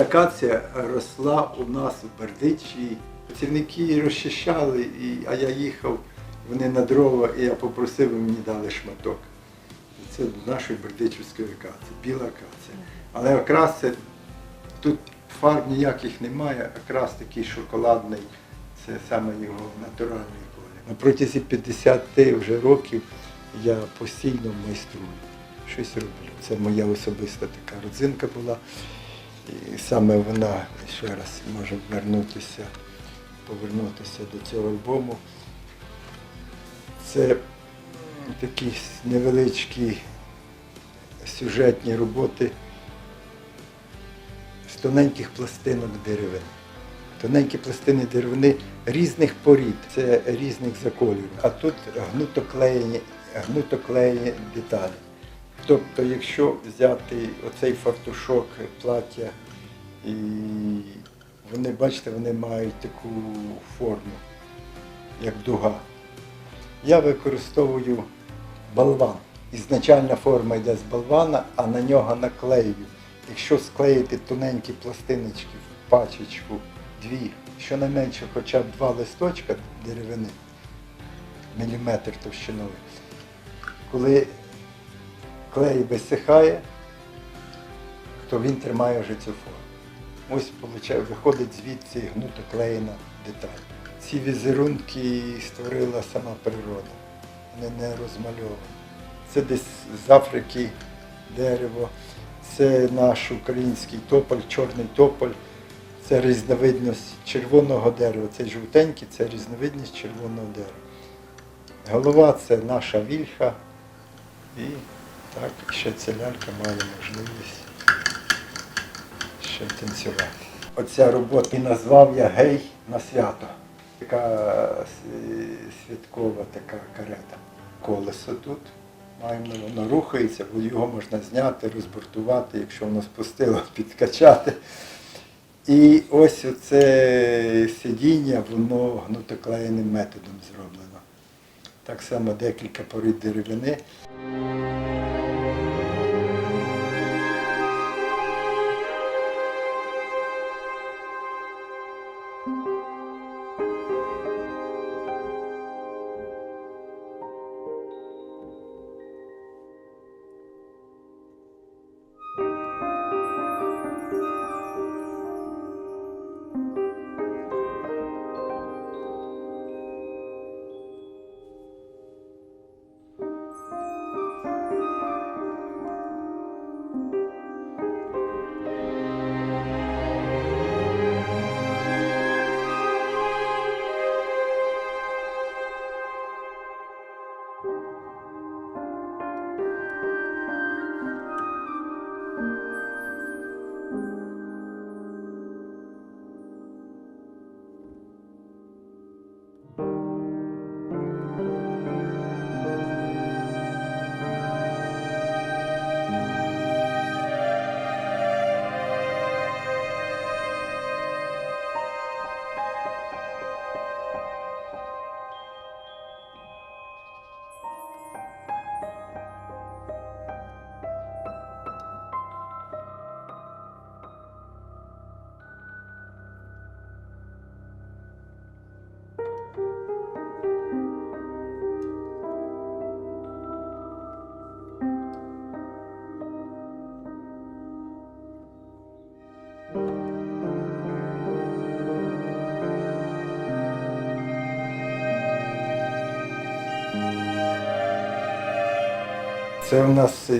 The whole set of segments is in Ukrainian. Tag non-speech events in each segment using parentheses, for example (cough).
Ця акація росла у нас у Бердичі. Працівники розчищали, і, а я їхав, вони на дрова, і я попросив, і мені дали шматок. І Це нашої бердичівської акації, біла акація. Але окрас це тут фарб ніяких немає, окрас такий шоколадний, це саме його натуральний колір. На протязі 50 вже років я постійно майструю, щось роблю. Це моя особиста така родзинка була. І саме вона ще раз може вернутися, повернутися до цього альбому. Це такі невеличкі сюжетні роботи з тоненьких пластинок деревини. Тоненькі пластини деревини різних порід, це різних заколів. А тут гнутоклеєні, гнутоклеєні деталі. Тобто, якщо взяти оцей фартушок плаття, і вони, бачите, вони мають таку форму, як дуга. Я використовую болван. Ізначальна форма йде з болвана, а на нього наклею. Якщо склеїти тоненькі пластиночки в пачечку, дві, щонайменше хоча б два листочка деревини, міліметр товщиною, коли клей висихає, то він тримає вже цю форму. Ось виходить звідси гнутоклеєна деталь. Ці візерунки створила сама природа, вони не розмальовані. Це десь з Африки дерево, це наш український тополь, чорний тополь, це різновидність червоного дерева. Цей жовтенький це різновидність червоного дерева. Голова це наша вільха. І так, ще ця лялька має можливість ще танцювати. Оця робота і назвав я гей на свято. Така е, святкова така карета. Колесо тут. Маємо, воно рухається, бо його можна зняти, розбортувати, якщо воно спустило, (laughs) підкачати. І ось оце сидіння, воно гнутоклеєним методом зроблено. Так само декілька порід деревини. Це у нас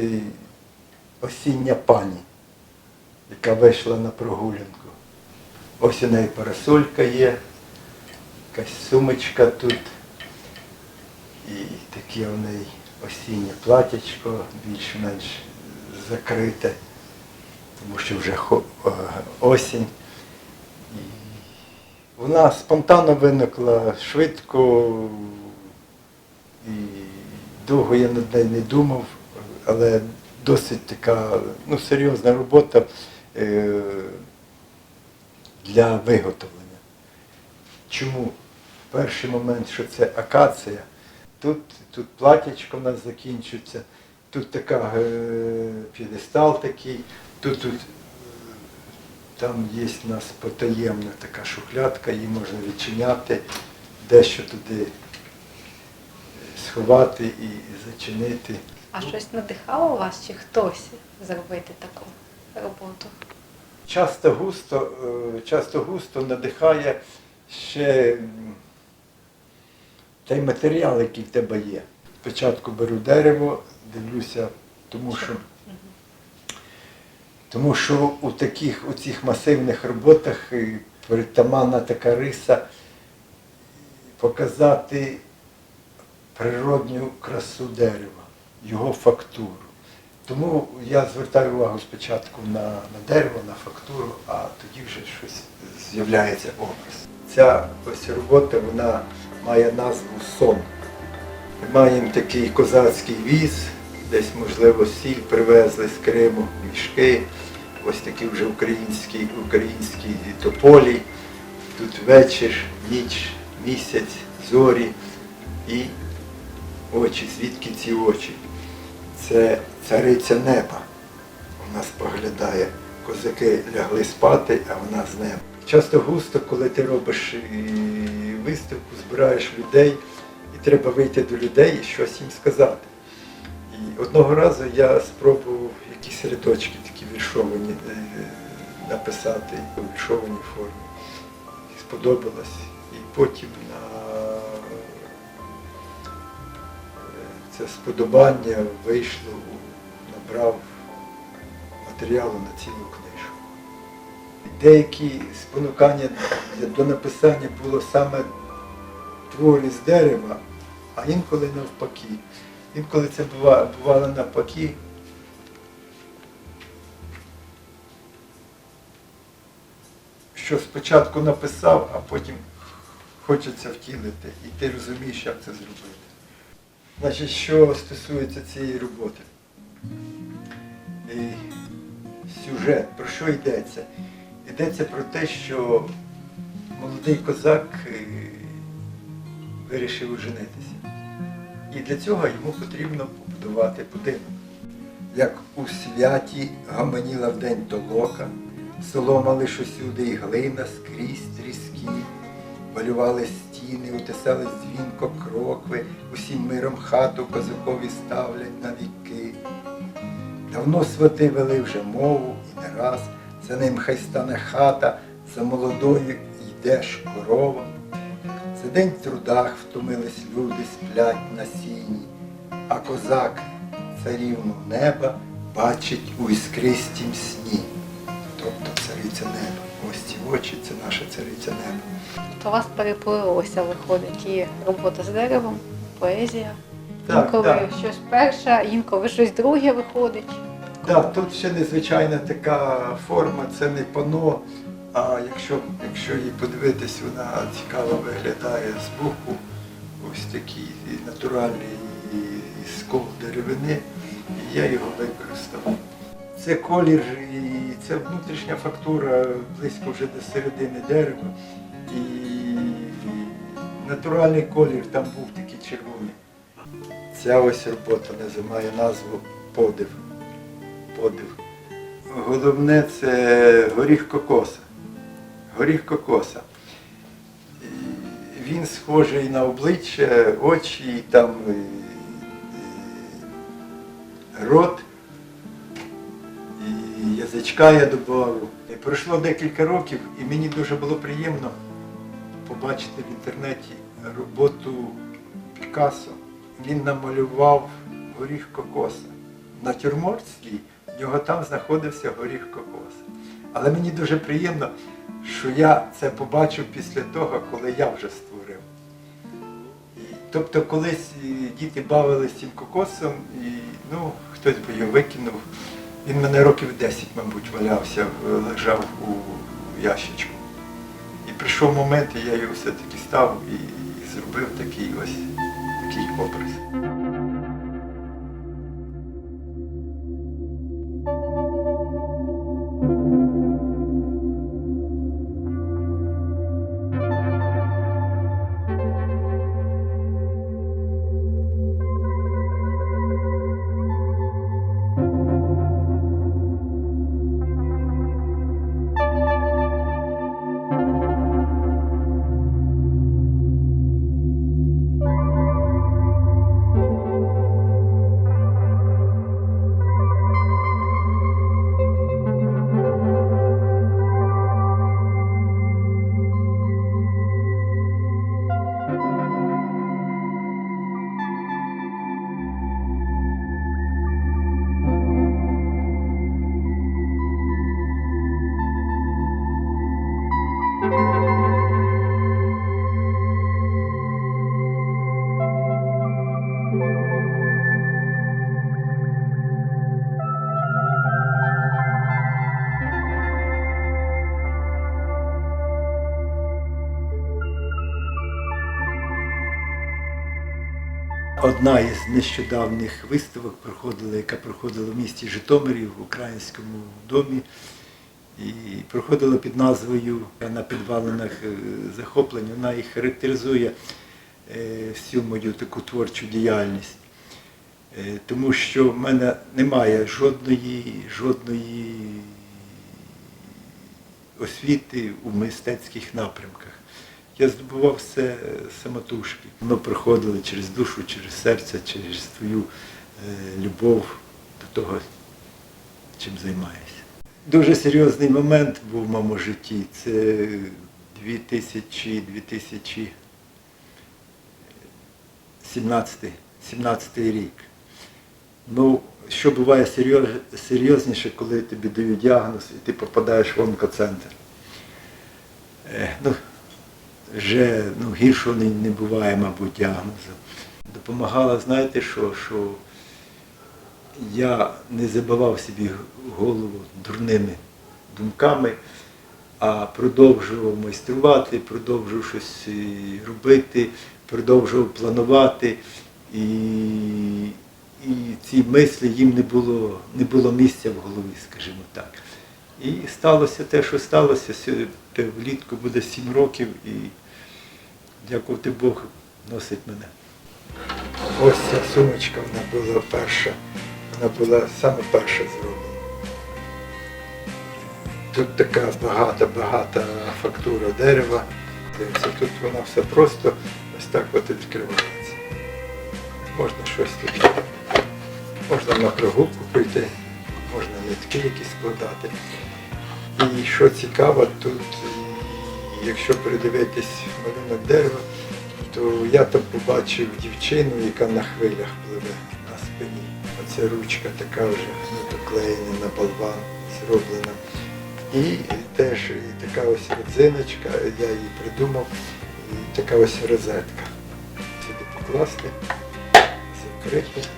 осіння пані, яка вийшла на прогулянку. Ось у неї парасолька є, якась сумочка тут. І таке у неї осіннє платячко, більш-менш закрите, тому що вже е, осінь. І вона спонтанно виникла швидко, і довго я над нею не думав, але досить така ну, серйозна робота е, для виготовлення. Чому? Перший момент, що це акація, тут, тут платячко у нас закінчується, тут така е, п'єдестал такий, тут, тут Там є в нас потаємна така шухлядка, її можна відчиняти, дещо туди сховати і зачинити. А щось надихало вас чи хтось зробити таку роботу? Часто густо, е, часто густо надихає ще той матеріал, який в тебе є. Спочатку беру дерево, дивлюся, тому що, тому що у таких у цих масивних роботах притаманна така риса показати природню красу дерева, його фактуру. Тому я звертаю увагу спочатку на, на дерево, на фактуру, а тоді вже щось з'являється образ. Ця ось робота вона має назву сон. Ми маємо такий козацький віз, десь, можливо, сіль привезли з Криму, мішки, ось такі вже українські, українські тополі. Тут вечір, ніч, місяць, зорі і очі. Звідки ці очі? Це цариця неба. Вона споглядає. Козаки лягли спати, а вона з неба. Часто густо, коли ти робиш е, виставку, збираєш людей, і треба вийти до людей і щось їм сказати. І одного разу я спробував якісь рядочки такі віршовані е, написати у віршованій формі. Сподобалось. І потім на це сподобання вийшло, набрав матеріалу на цілу книжку. Деякі спонукання до написання було саме твори з дерева, а інколи навпаки. Інколи це бува- бувало навпаки. Що спочатку написав, а потім хочеться втілити. І ти розумієш, як це зробити. Значить, що стосується цієї роботи. І сюжет, про що йдеться? Йдеться про те, що молодий козак е, вирішив оженитися. І для цього йому потрібно побудувати будинок. Як у святі гомоніла вдень толока, солома лиш усюди і глина скрізь тріски, Малювали стіни, утисали дзвінко крокви, усім миром хату козакові ставлять на віки. Давно свати вели вже мову і не раз, за ним хай стане хата, за молодою йдеш корова. За день в трудах втомились люди, сплять на сіні, а козак царівну неба бачить у іскристім сні. Очі це наша цариця неба. То у вас переплилося, виходить, і робота з деревом, поезія. Так, інколи так. щось перше, інколи щось друге виходить. Так, тут ще незвичайна така форма, це не пано, а якщо, якщо її подивитись, вона цікаво виглядає з боку. Ось такий натуральний скол деревини, і я його використав. Це колір і це внутрішня фактура близько вже до середини дерева. І натуральний колір там був такий червоний. Ця ось робота називає назву подив. Подив. Головне це горіх кокоса. Горіх кокоса. Він схожий на обличчя, очі, там е, е, рот. Язичка я додав. Пройшло декілька років, і мені дуже було приємно побачити в інтернеті роботу Пікассо. Він намалював горіх кокоса. Натюрморт свій, в нього там знаходився горіх кокоса. Але мені дуже приємно, що я це побачив після того, коли я вже створив. І, тобто колись діти бавилися цим кокосом, і ну, хтось би його викинув. Він мене років 10, мабуть, валявся, лежав у ящичку. І прийшов момент, і я його все-таки став і зробив такий ось такий образ. Одна із нещодавніх виставок проходила, яка проходила в місті Житомирі в українському домі. І проходила під назвою на підвалинах е, захоплень. Вона і характеризує е, всю мою таку творчу діяльність. Е, Тому що в мене немає жодної, жодної освіти у мистецьких напрямках. Я здобував все самотужки. Воно проходило через душу, через серце, через твою е, любов до того, чим займаєшся. Дуже серйозний момент був в моєму житті. Це 2000, 2017 17 рік. Ну, що буває серйозніше, коли тобі дають діагноз і ти попадаєш в онкоцентр. Е, ну, вже ну, гіршого не, не буває, мабуть, діагнозу. Допомагало, знаєте, що, що я не забивав собі голову дурними думками, а продовжував майструвати, продовжував щось е, робити, продовжував планувати. І, і ці мислі їм не було, не було місця в голові, скажімо так. І сталося те, що сталося. Влітку буде сім років і дякувати Богу, носить мене. Ось ця сумочка вона була перша. Вона була саме перша зроблена. Тут така багата-багата фактура дерева. Тут вона все просто ось так от відкривається. Можна щось тут. Можна на прогулку прийти, можна нитки якісь складати. І що цікаво, тут, якщо придивитись малюнок дерева, то я там побачив дівчину, яка на хвилях пливе на спині. Оця ручка така вже доклеєна на болван зроблена. І теж і така ось родзиночка, я її придумав, і така ось розетка. Сюди покласти, закрити.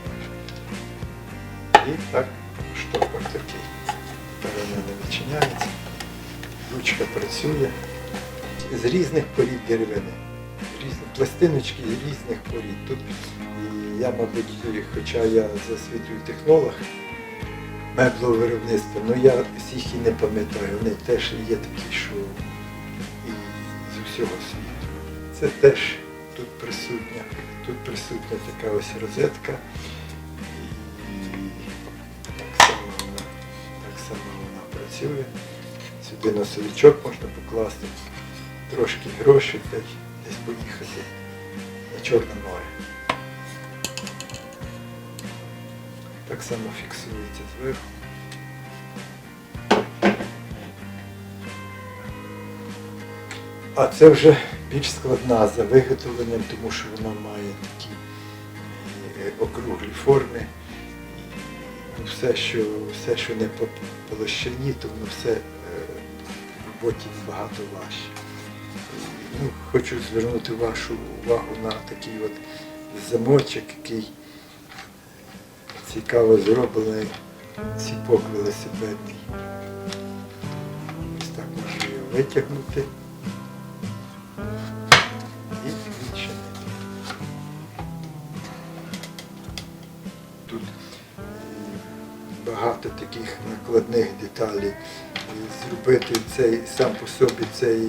І так штопор такий. Не відчиняється. Ручка працює. З різних порід деревини. Різні пластиночки з різних порід. Тут і я, мабуть, хоча я за технолог меблового виробництва, але я всіх і не пам'ятаю. Вони теж є такі, що і з усього світу. Це теж тут присутня. Тут присутня така ось розетка. Працює. Сюди носовичок можна покласти, трошки грошей та десь поїхати на Чорне море. Так само фіксується зверху. А це вже більш складна за виготовленням, тому що вона має такі е, округлі форми. Все, що, все, що не по площині, то воно все е, в роботі набагато важче. Ну, хочу звернути вашу увагу на такий от замочок, який цікаво зроблений ціпок велосипедний. Ось так можна його витягнути багато таких накладних деталей. Зробити цей сам по собі цей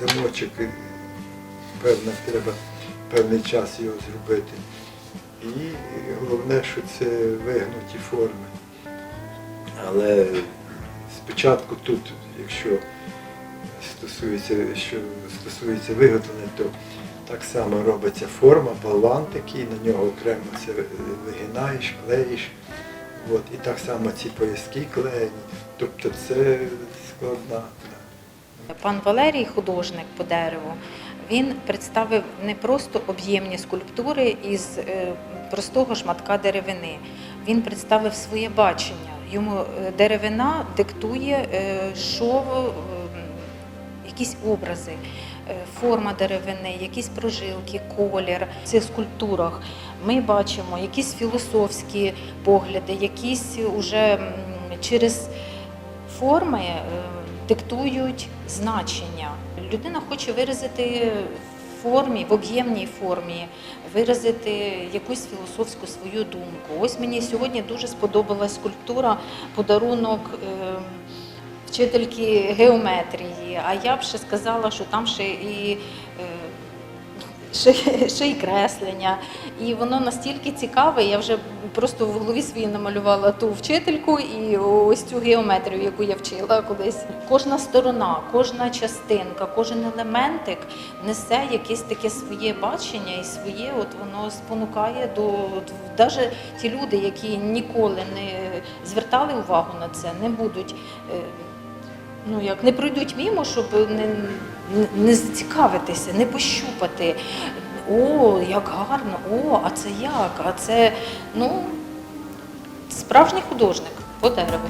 замочок, певно, треба певний час його зробити. І головне, що це вигнуті форми. Але спочатку тут, якщо стосується, що стосується виготовлення, то так само робиться форма, болван такий, на нього окремо це вигинаєш, клеїш. От, і так само ці пояски клеєні. Тобто це складна. Пан Валерій, художник по дереву, він представив не просто об'ємні скульптури із е, простого шматка деревини. Він представив своє бачення. Йому е, деревина диктує, е, що якісь образи, форма деревини, якісь прожилки, колір. Цих скульптурах ми бачимо якісь філософські погляди, якісь уже через форми е, диктують значення. Людина хоче виразити формі, в об'ємній формі виразити якусь філософську свою думку. Ось мені сьогодні дуже сподобалась скульптура, подарунок. е, Вчительки геометрії, а я б ще сказала, що там ще і е, ще, й креслення. І воно настільки цікаве, я вже просто в голові своїй намалювала ту вчительку і ось цю геометрію, яку я вчила колись. Кожна сторона, кожна частинка, кожен елементик несе якесь таке своє бачення і своє, от воно спонукає до навіть ті люди, які ніколи не звертали увагу на це, не будуть. Ну, як не пройдуть мімо, щоб не, не зацікавитися, не пощупати. О, як гарно, о, а це як? А це ну, справжній художник по дереву.